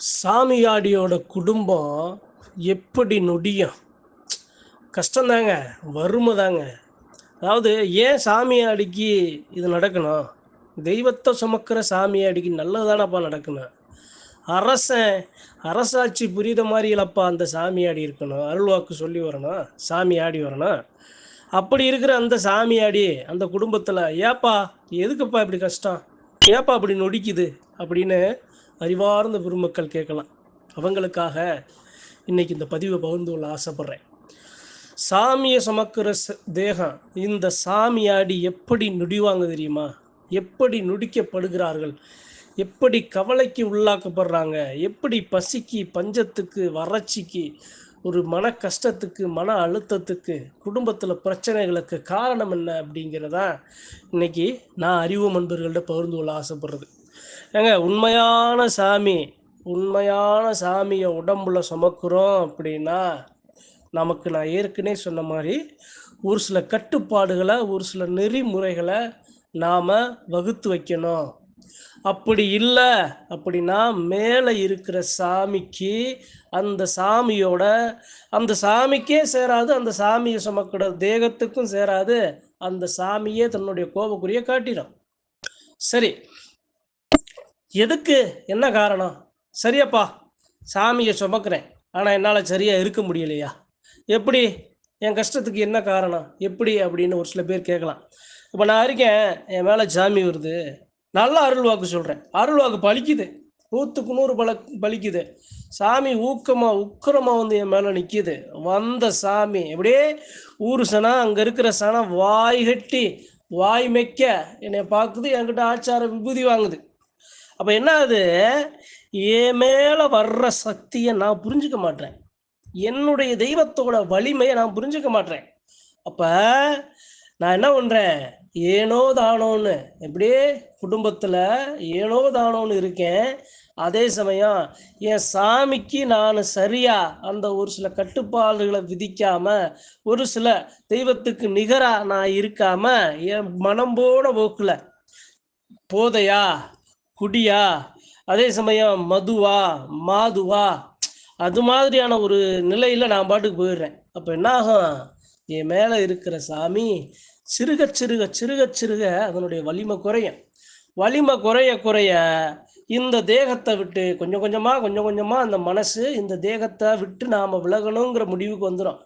சாமியாடியோட குடும்பம் எப்படி நொடியும்? கஷ்டந்தாங்க வறுமை தாங்க அதாவது ஏன் சாமியாடிக்கு இது நடக்கணும்? தெய்வத்தை சுமக்கிற சாமியாடிக்கு நல்லதானப்பா நடக்கணும்? அரசன் அரசாட்சி புரியுத மாதிரி இல்லப்பா அந்த சாமியாடி இருக்கணும்? அருள்வாக்கு சொல்லி வரணும்? சாமி ஆடி வரணும்? அப்படி இருக்கிற அந்த சாமியாடி அந்த குடும்பத்தில் ஏப்பா எதுக்குப்பா இப்படி கஷ்டம்? ஏப்பா அப்படி நொடிக்குது? அப்படின்னு அறிவார்ந்த பெருமக்கள் கேட்கலாம். அவங்களுக்காக இன்னைக்கு இந்த பதிவை பகிர்ந்து கொள்ள ஆசைப்பட்றேன். சாமியை சுமக்கிற ச- தேகம் இந்த சாமியாடி எப்படி நுடிவாங்க தெரியுமா? எப்படி நுடிக்கப்படுகிறார்கள்? எப்படி கவலைக்கு உள்ளாக்கப்படுறாங்க? எப்படி பசிக்கு பஞ்சத்துக்கு வறட்சிக்கு ஒரு மன கஷ்டத்துக்கு மன அழுத்தத்துக்கு குடும்பத்தில் பிரச்சனைகளுக்கு காரணம் என்ன அப்படிங்கிறதா இன்னைக்கு நான் அறிவு நண்பர்கள்ட்ட பகிர்ந்து கொள்ள ஆசைப்படுறது. ஏங்க உண்மையான சாமி உண்மையான சாமியை உடம்புல சுமக்கிறோம் அப்படின்னா நமக்கு நான் ஏற்கனவே சொன்ன மாதிரி ஒரு சில கட்டுப்பாடுகளை ஒரு சில நெறிமுறைகளை நாம் வகுத்து வைக்கணும். அப்படி இல்லை அப்படின்னா மேலே இருக்கிற சாமிக்கு அந்த சாமியோட அந்த சாமிக்கே சேராது அந்த சாமியை சுமக்கிற தேகத்துக்கும் சேராது அந்த சாமியே தன்னுடைய கோபக்குரிய காட்டிடும். சரி எதுக்கு? என்ன காரணம்? சரியப்பா. சாமியை சுமக்கிறேன். ஆனால் என்னால் சரியாக இருக்க முடியலையா? எப்படி? என் கஷ்டத்துக்கு என்ன காரணம்? எப்படி? அப்படின்னு ஒரு சில பேர் கேட்கலாம். இப்போ நான் இருக்கேன். என் மேலே சாமி வருது. நல்ல அருள் வாக்கு சொல்கிறேன் அருள் வாக்கு பலிக்குது. நூற்றுக்கு நூறு பல பலிக்குது. சாமி ஊக்கமாக உக்கரமாக வந்து என் மேலே நிற்கிது வந்த சாமி. எப்படியே? ஊர் சனம் அங்கே இருக்கிற சனம் வாய் கட்டி வாய் மெக்க என்னை பார்க்குது. என்கிட்ட ஆச்சார விபூதி வாங்குது. அப்போ என்ன ஆகுது என் மேலே வர்ற சக்தியை நான் புரிஞ்சுக்க மாட்டேன். என்னுடைய தெய்வத்தோட வலிமையை நான் புரிஞ்சுக்க மாட்டேன். அப்போ நான் என்ன பண்ணுறேன் ஏனோ தானோன்னு எப்படியே குடும்பத்தில் ஏனோ தானோன்னு இருக்கேன். அதே சமயம் என் சாமிக்கு நான் சரியா அந்த ஒரு சில கட்டுப்பாடுகளை விதிக்காம ஒரு சில தெய்வத்துக்கு நிகரா நான் இருக்காம என் மனம் போன போக்குல போதையா? குடியா? அதே சமயம் மதுவா? மாதுவா? அது மாதிரியான ஒரு நிலையில் நான் பாட்டுக்கு போயிடுறேன். அப்போ என்ன ஆகும்? என் மேலே இருக்கிற சாமி சிறுக சிறுக சிறுக சிறுக அதனுடைய வலிமை குறையும். வலிமை குறைய குறைய இந்த தேகத்தை விட்டு கொஞ்சம் கொஞ்சமாக கொஞ்சம் கொஞ்சமாக அந்த மனசு இந்த தேகத்தை விட்டு நாம் விலகணுங்கிற முடிவுக்கு வந்துடும்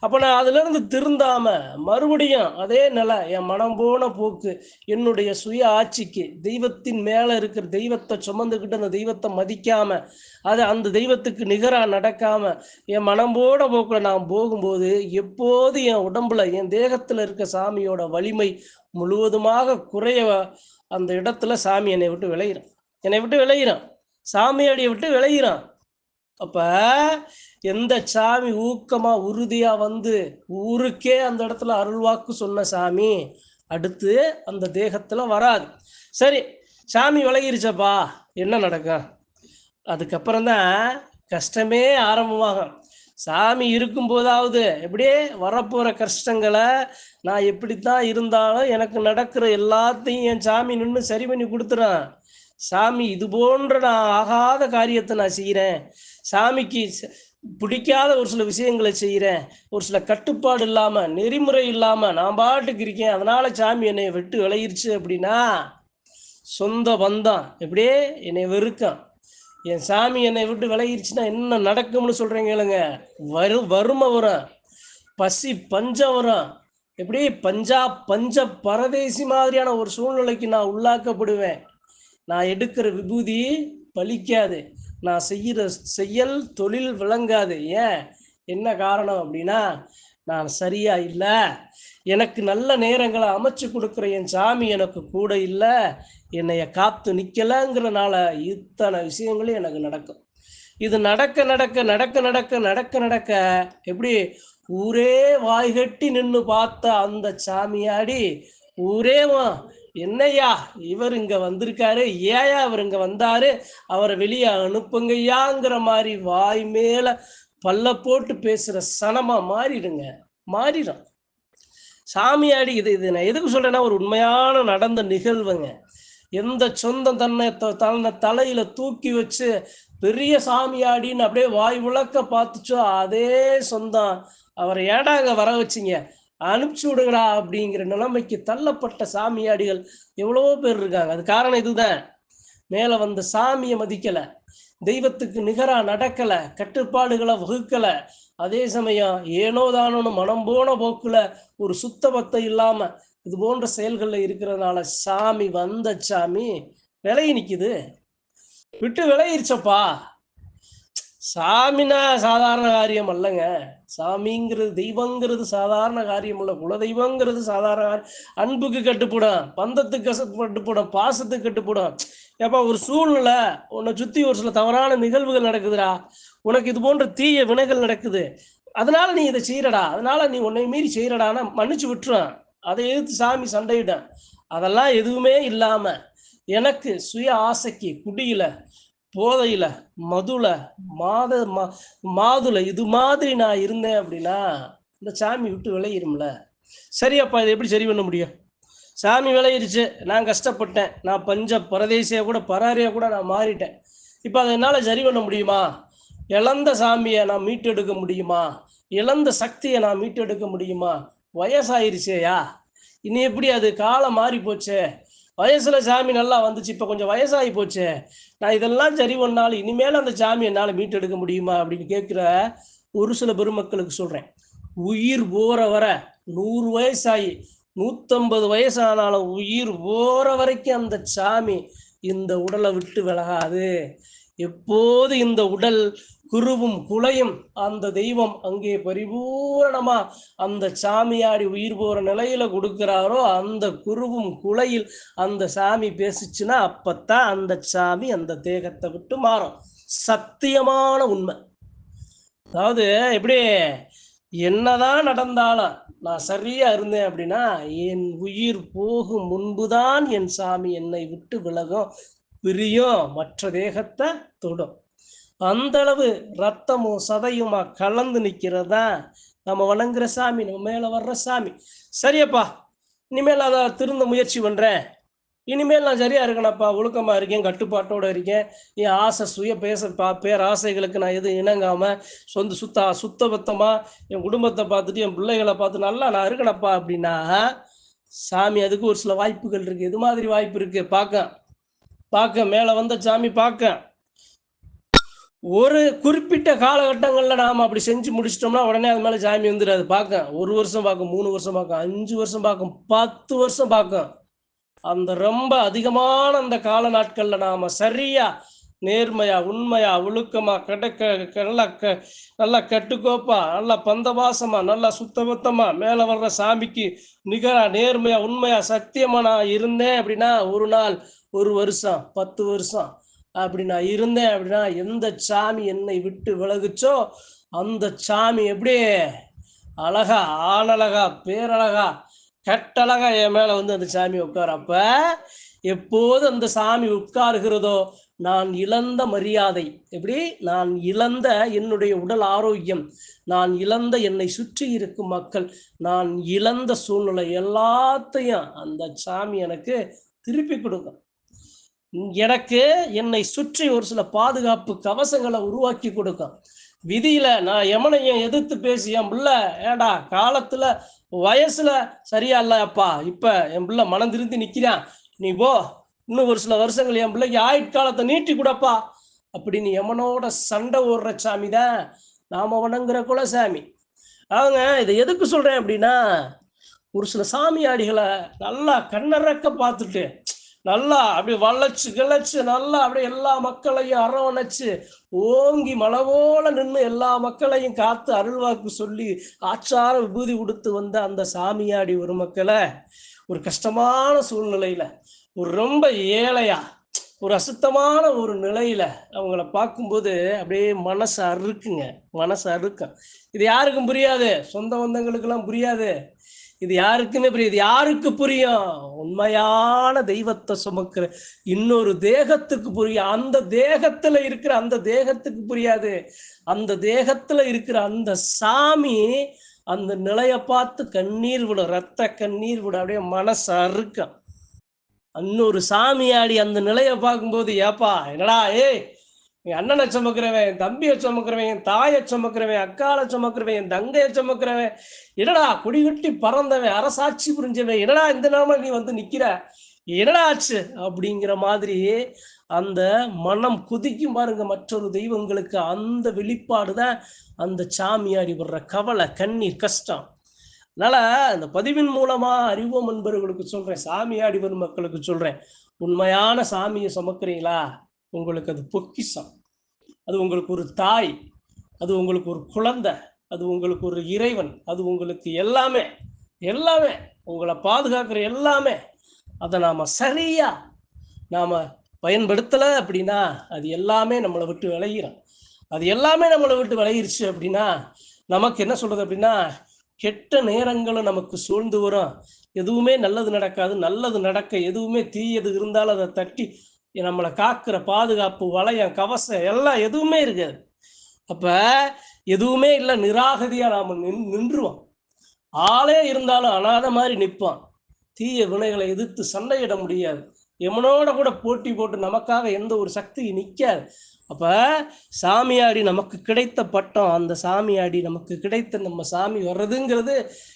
அப்போ நான் அதுலேருந்து திருந்தாம மறுபடியும் அதே நிலை என் மனம் போன போக்கு என்னுடைய சுய ஆட்சிக்கு தெய்வத்தின் மேலே இருக்கிற தெய்வத்தை சுமந்துக்கிட்டு அந்த தெய்வத்தை மதிக்காம அது அந்த தெய்வத்துக்கு நிகராக நடக்காம என் மனம் போன போக்கில் நான் போகும்போது எப்போது என் உடம்புல என் தேகத்தில் இருக்க சாமியோட வலிமை முழுவதுமாக குறைய அந்த இடத்துல சாமி என்னை விட்டு விளையிறான். என்னை விட்டு விளையிறான். சாமியாடியை விட்டு விளையிறான். அப்ப எந்த சாமி ஊக்கமா உறுதியா வந்து ஊருக்கே அந்த இடத்துல அருள்வாக்கு சொன்ன சாமி அடுத்து அந்த தேகத்துல வராது. சரி சாமி விலகிருச்சப்பா. என்ன நடக்கும்? அதுக்கப்புறம் தான் கஷ்டமே ஆரம்பமாகும். சாமி இருக்கும்போதாவது எப்படியே வரப்போகிற கஷ்டங்களை நான் எப்படித்தான் இருந்தாலும் எனக்கு நடக்கிற எல்லாத்தையும் என் சாமி நின்று சரி பண்ணி கொடுத்துறான் சாமி இது போன்ற நான் ஆகாத காரியத்தை நான் செய்கிறேன் சாமிக்கு ச- பிடிக்காத ஒரு சில விஷயங்களை செய்கிறேன் ஒரு சில கட்டுப்பாடு இல்லாமல் நெறிமுறை இல்லாமல் நான் பாட்டுக்கு இருக்கேன். அதனால சாமி என்னை விட்டு விளையிருச்சு அப்படின்னா சொந்த பந்தம். எப்படியே என்னை வெறுக்கம். என் சாமி என்னை விட்டு விளையிருச்சுன்னா என்ன நடக்கும்னு சொல்கிறேங்க இல்லைங்க வரு வறுமை வரும். பசி பஞ்சம் வரும். எப்படி பஞ்சா பஞ்ச பரதேசி மாதிரியான ஒரு சூழ்நிலைக்கு நான் உள்ளாக்கப்படுவேன். நான் எடுக்கிற விபூதி பலிக்காது நான் செய்கிற செயல் தொழில் விளங்காது. ஏன்? என்ன காரணம் அப்படின்னா நான் சரியா இல்லை. எனக்கு நல்ல நேரங்களை அமைச்சு கொடுக்குற என் சாமி எனக்கு கூட இல்லை. என்னைய காத்து நிற்கலைங்கிறனால இத்தனை விஷயங்களும் எனக்கு நடக்கும். இது நடக்க நடக்க நடக்க நடக்க நடக்க நடக்க எப்படி? ஊரே வாய்கட்டி நின்று பார்த்த அந்த சாமியாடி ஊரே என்னையா என்னய்யா இவர் இங்க வந்திருக்காரு ஏயா அவர் இங்க வந்தாரு அவரை வெளியே அனுப்புங்கய்யாங்கிற மாதிரி வாய் மேல பல்ல போட்டு பேசுற சனமா மாறிடுங்க. மாறிடும். சாமியாடி இது இது நான் எதுக்கு சொல்றேன்னா ஒரு உண்மையான நடந்த நிகழ்வுங்க. எந்த சொந்தம் தன்னை தன்னை தலையில தூக்கி வச்சு பெரிய சாமியாடின்னு அப்படியே வாய் விளக்க பார்த்துச்சோ அதே சொந்தம். அவரை ஏடாங்க வர வச்சிங்க? அனுப்பிச்சு விடுங்கடா அப்படிங்கிற நிலைமைக்கு தள்ளப்பட்ட சாமியாடிகள் எவ்வளவோ பேர் இருக்காங்க. அது காரணம் இதுதான். மேல வந்த சாமியை மதிக்கல. தெய்வத்துக்கு நிகரா நடக்கல. கட்டுப்பாடுகளை வகுக்கல. அதே சமயம் ஏனோ தானோன்னு மனம் போன போக்குல ஒரு சுத்த பத்தம் இல்லாம இது போன்ற செயல்கள்ல இருக்கிறதுனால சாமி வந்த சாமி விலகி நிக்குது. விட்டு விலகிருச்சப்பா சாமினா சாதாரண காரியம் அல்லங்க. சாமிங்கிறது தெய்வங்கிறது சாதாரண காரியம் உள்ள குல தெய்வங்கிறது சாதாரண அன்புக்கு கட்டுப்படும் பந்தத்துக்கு கட்டுப்படும் பாசத்துக்கு கட்டுப்படும். ஏப்பா ஒரு சூழ்நிலை உன்னை சுத்தி ஒரு சில தவறான நிகழ்வுகள் நடக்குதுடா. உனக்கு இது போன்ற தீய வினைகள் நடக்குது. அதனால நீ இதை செய்யறடா. அதனால நீ உன்னை மீறி செய்யறடானா மன்னிச்சு விட்டுரும். அதை எதிர்த்து சாமி சண்டையிடும். அதெல்லாம் எதுவுமே இல்லாம எனக்கு சுய ஆசைக்கு குடியில போதையில மதுல மாத மா- மாதுல இது மாதிரி நான் இருந்தேன் அப்படின்னா இந்த சாமி விட்டு விளையிரும்ல சரியாப்பா இதை எப்படி சரி பண்ண முடியும்? சாமி விளையிருச்சு நான் கஷ்டப்பட்டேன். நான் பஞ்ச பரதேசியா கூட பராரியா கூட நான் மாறிட்டேன். இப்போ அதை என்னால் சரி பண்ண முடியுமா? இழந்த சாமியை நான் மீட்டெடுக்க முடியுமா? இழந்த சக்தியை நான் மீட்டெடுக்க முடியுமா? வயசாயிருச்சேயா? இனி எப்படி அது காலம் மாறி போச்சே வயசுல சாமி நல்லா வந்துச்சு இப்போ கொஞ்சம் வயசாகி போச்சு. நான் இதெல்லாம் சரி பண்ணாலும் இனிமேல் அந்த சாமி என்னால் மீட்டெடுக்க முடியுமா அப்படின்னு கேட்குற ஒரு சில பெருமக்களுக்கு சொல்கிறேன் உயிர் போற வர நூறு வயசாகி நூற்றம்பது வயசானாலும் உயிர் போற வரைக்கும் அந்த சாமி இந்த உடலை விட்டு விலகாது. எப்போது இந்த உடல் குருவும் குலையும் அந்த தெய்வம் அங்கே பரிபூரணமா அந்த சாமியாடி உயிர் போற நிலையில கொடுக்கிறாரோ அந்த குருவும் குலையில் அந்த சாமி பேசுச்சுன்னா அப்பத்தான் அந்த சாமி அந்த தேகத்தை விட்டு மாறும். சத்தியமான உண்மை. அதாவது எப்படி? என்னதான் நடந்தாலும் நான் சரியா இருந்தேன் அப்படின்னா என் உயிர் போகும் முன்புதான் என் சாமி என்னை விட்டு விலகும். பிரியும் மற்ற தேகத்தை தொடும். அந்த அளவு ரத்தமும் சதையுமா கலந்து நிற்கிறதா? நம்ம வணங்குற சாமி நம்ம மேலே வர்ற சாமி. சரியப்பா இனிமேல் அதை திருந்த முயற்சி பண்ணுறேன் இனிமேல் நான் சரியா இருக்கேனப்பா ஒழுக்கமாக இருக்கேன் கட்டுப்பாட்டோடு இருக்கேன். என் ஆசை சுய பேச பா பேராசைகளுக்கு நான் எதுவும் இணங்காமல் சொந்த சுத்த சுத்தபத்தமாக என் குடும்பத்தை பார்த்துட்டு என் பிள்ளைகளை பார்த்து நல்லா நான் இருக்கேனப்பா அப்படின்னா சாமி அதுக்கு ஒரு சில வாய்ப்புகள் இருக்குது இது மாதிரி வாய்ப்பு இருக்குது பார்க்க பார்க்க மேலே வந்த சாமி பார்க்க ஒரு குறிப்பிட்ட காலகட்டங்களில் நாம் அப்படி செஞ்சு முடிச்சிட்டோம்னா உடனே அது மேலே சாமி வந்துடாது பார்க்க ஒரு வருஷம் பார்க்கும் மூணு வருஷம் பார்க்கும் அஞ்சு வருஷம் பார்க்கும் பத்து வருஷம் பார்க்கும் அந்த ரொம்ப அதிகமான அந்த கால நாட்களில் நாம் சரியாக நேர்மையா உண்மையா ஒழுக்கமா கிடைக்க நல்லா க நல்லா கட்டுக்கோப்பா நல்லா பந்தவாசமா நல்லா சுத்தபத்தமா மேலே வர்ற சாமிக்கு நிகரா நேர்மையா உண்மையா சத்தியமா நான் இருந்தேன் அப்படின்னா ஒரு நாள் ஒரு வருஷம் பத்து வருஷம் அப்படி நான் இருந்தேன் அப்படின்னா எந்த சாமி என்னை விட்டு விலகுச்சோ அந்த சாமி எப்படி அழகா ஆணழகா பேரழகா கட்டழகா என் மேலே வந்து அந்த சாமி உட்காரப்ப எப்போது அந்த சாமி உட்காருகிறதோ நான் இழந்த மரியாதை எப்படி? நான் இழந்த என்னுடைய உடல் ஆரோக்கியம் நான் இழந்த என்னை சுற்றி இருக்கும் மக்கள் நான் இழந்த சூழ்நிலை எல்லாத்தையும் அந்த சாமி எனக்கு திருப்பி கொடுக்கும். எனக்கு என்னை சுற்றி ஒரு சில பாதுகாப்பு கவசங்களை உருவாக்கி கொடுக்கும் விதியில நான் எமனையும் எதிர்த்து பேசி என் பிள்ளை ஏடா காலத்துல வயசுல சரியா இல்ல அப்பா இப்ப என் பிள்ளை மனம் திருந்தி நிக்கிறான். நீ போ. இன்னும் ஒரு சில வருஷங்கள் என் பிள்ளைக்கு ஆயுட்காலத்தை நீட்டி கொடுப்பா. அப்படின்னு எமனோட சண்டை ஓடுற சாமி தான் நாம வணங்குற குலசாமி. அவங்க இதை எதுக்கு சொல்றேன் அப்படின்னா ஒரு சில சாமியாடிகளை நல்லா கண்ணறக்க பார்த்துட்டு நல்லா அப்படியே வளைச்சு கிளச்சு நல்லா அப்படியே எல்லா மக்களையும் அரவணைச்சு ஓங்கி மலவோல நின்று எல்லா மக்களையும் காத்து அருள்வாக்கு சொல்லி ஆச்சார விபூதி கொடுத்து வந்த அந்த சாமியாடி ஒரு மக்களை ஒரு கஷ்டமான சூழ்நிலையில ஒரு ரொம்ப ஏழையா ஒரு அசுத்தமான ஒரு நிலையில அவங்கள பார்க்கும்போது அப்படியே மனசு அறுக்குங்க மனசு அறுக்கும். இது யாருக்கும் புரியாது? சொந்த பந்தங்களுக்கெல்லாம் புரியாது. இது யாருக்குமே புரியுது. யாருக்கு புரியும்? உண்மையான தெய்வத்தை சுமக்கிற இன்னொரு தேகத்துக்கு புரியும் அந்த தேகத்துல இருக்கிற அந்த தேகத்துக்கு புரியாது. அந்த தேகத்துல இருக்கிற அந்த சாமி அந்த நிலையை பார்த்து கண்ணீர் விடும் ரத்த கண்ணீர் விடும் அப்படியே மனசு அறுக்கும். இன்னொரு சாமியாடி அந்த நிலையை பார்க்கும்போது ஏப்பா என்னடா ஏய் என் அண்ணனை சுமக்கிறவன் என் தம்பியை சுமக்கிறவன் என் தாயை சுமக்கிறவன் அக்காலை சுமக்கிறவன் என் தங்கையை சுமக்கிறவன். என்னடா கொடிகட்டி பறந்தவன் அரசாட்சி புரிஞ்சவன் என்னடா இந்த நிலைமை நீ வந்து நிக்கிற? என்னடா ஆச்சு? அப்படிங்கிற மாதிரி அந்த மனம் குதிக்கும் பாருங்க மற்றொரு தெய்வங்களுக்கு அந்த வெளிப்பாடு தான் அந்த சாமியாடி வர்ற கவலை கண்ணீர் கஷ்டம். அதனால அந்த பதிவின் மூலமா அறிவோம் என்பவர்களுக்கு சொல்றேன் சாமியாடி வரும் மக்களுக்கு சொல்றேன். உண்மையான சாமியை சுமக்கிறீங்களா? உங்களுக்கு அது பொக்கிஷம். அது உங்களுக்கு ஒரு தாய் அது உங்களுக்கு ஒரு குழந்தை அது உங்களுக்கு ஒரு இறைவன் அது உங்களுக்கு எல்லாமே எல்லாமே உங்களை பாதுகாக்கிற எல்லாமே அதை நாம் சரியாக நாம் பயன்படுத்தலை அப்படின்னா அது எல்லாமே நம்மளை விட்டு விளையிறோம் அது எல்லாமே நம்மளை விட்டு விளையிருச்சு அப்படின்னா நமக்கு என்ன சொல்கிறது அப்படின்னா கெட்ட நேரங்களும் நமக்கு சூழ்ந்து வரும். எதுவுமே நல்லது நடக்காது நல்லது நடக்க எதுவுமே தீயது இருந்தாலும் அதை தட்டி நம்மளை காக்கிற பாதுகாப்பு வளையம் கவசம் எல்லாம் எதுவுமே இருக்காது. அப்ப எதுவுமே இல்லை நிராகதியாக நாம் நின் நின்றுவோம். ஆளே இருந்தாலும் அனாத மாதிரி நிற்பான் தீய வினைகளை எதிர்த்து சண்டையிட முடியாது. எமனோட கூட போட்டி போட்டு நமக்காக எந்த ஒரு சக்தியும் நிற்காது அப்ப சாமியாடி நமக்கு கிடைத்த பட்டம் அந்த சாமியாடி நமக்கு கிடைத்த நம்ம சாமி வர்றதுங்கிறது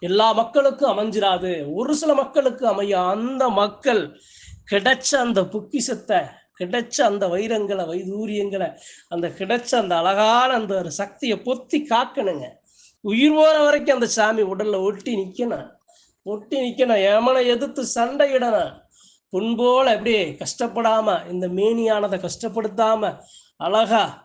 எல்லா மக்களுக்கும் அமைஞ்சிடாது ஒரு சில மக்களுக்கு அமையும். அந்த மக்கள் கிடைச்ச அந்த பொக்கிஷத்தை கிடைச்ச அந்த வைரங்களை வைதூரியங்களை அந்த கிடைச்ச அந்த அழகான அந்த ஒரு சக்தியை பொத்தி காக்கணுங்க. உயிர் போகிற வரைக்கும் அந்த சாமி உடல்ல ஒட்டி நிற்கணும் ஒட்டி நிற்கணும் எமனை எதிர்த்து சண்டையிடணும்? புண்போல் அப்படியே கஷ்டப்படாம இந்த மேனியானதை கஷ்டப்படுத்தாம அழகா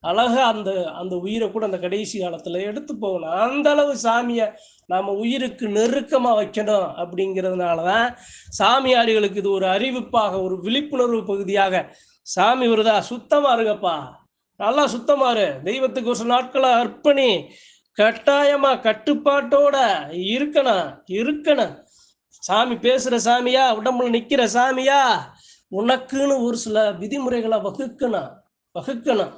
அழகா அந்த அந்த உயிரை கூட அந்த கடைசி காலத்துல எடுத்து போகணும். அந்த அளவு சாமியை நாம உயிருக்கு நெருக்கமா வைக்கணும் அப்படிங்கிறதுனாலதான் சாமியாடிகளுக்கு இது ஒரு அறிவிப்பாக ஒரு விழிப்புணர்வு பகுதியாக சாமி வருதா சுத்தமா இருங்கப்பா. நல்லா சுத்தமா இரு. தெய்வத்துக்கு ஒரு சில நாட்களை அர்ப்பணி. கட்டாயமா கட்டுப்பாட்டோட இருக்கணும் இருக்கணும். சாமி பேசுற சாமியா உடம்புல நிக்கிற சாமியா உனக்குன்னு ஒரு சில விதிமுறைகளை வகுக்கணும் வகுக்கணும்.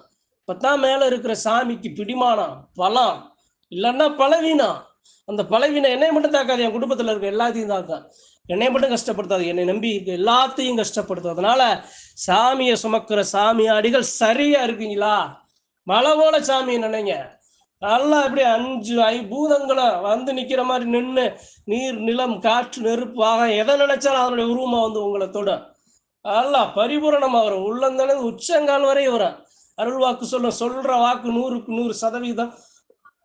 இப்பதான் மேலே இருக்கிற சாமிக்கு பிடிமானம் பலம் இல்லைன்னா பலவீனம் அந்த பலவீனம் என்னை மட்டும் தாக்காது என் குடும்பத்தில் இருக்க எல்லாத்தையும் தாக்கும். என்னை மட்டும் கஷ்டப்படுத்தாது என்னை நம்பி இருக்க எல்லாத்தையும் கஷ்டப்படுத்தும். அதனால சாமியை சுமக்கிற சாமியாடிகள் சரியா இருக்கீங்களா? மழை போல சாமியை நினைங்க. நல்லா இப்படி அஞ்சு ஐபூதங்களை வந்து நிற்கிற மாதிரி நின்று நீர் நிலம் காற்று நெருப்பு ஆக எதை நினைச்சாலும் அதனுடைய உருவமாக வந்து உங்களை தொடும். நல்லா பரிபூரணமாக வரும். உள்ளந்தன உச்சங்கால் வரை வரும். அருள் வாக்கு சொல்ல சொல்ற வாக்கு நூறுக்கு நூறு சதவீதம்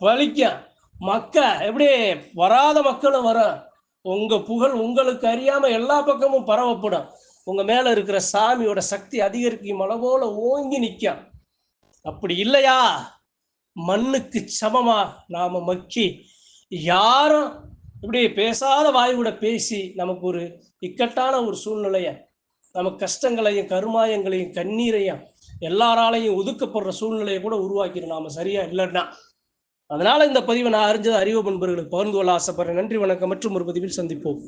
பலிக்கும் மக்க எப்படி? வராத மக்களும் வரும். உங்க புகழ் உங்களுக்கு அறியாம எல்லா பக்கமும் பரவப்படும். உங்க மேல இருக்கிற சாமியோட சக்தி அதிகரிக்கும். அளவோல போல ஓங்கி நிற்கும் அப்படி இல்லையா? மண்ணுக்கு சமமா நாம மக்கி யாரும் இப்படி பேசாத வாயுவோட பேசி நமக்கு ஒரு இக்கட்டான ஒரு சூழ்நிலையை நமக்கு கஷ்டங்களையும் கருமாயங்களையும் கண்ணீரையும் எல்லாராலையும் ஒதுக்கப்படுற சூழ்நிலையை கூட உருவாக்கிடும் நாம சரியா இல்லைன்னா. அதனால இந்த பதிவை நான் அறிஞ்சது அறிவு நண்பர்களுக்கு பகிர்ந்து கொள்ள ஆசைப்படுறேன். நன்றி வணக்கம் மற்றும் ஒரு பதிவில் சந்திப்போம்.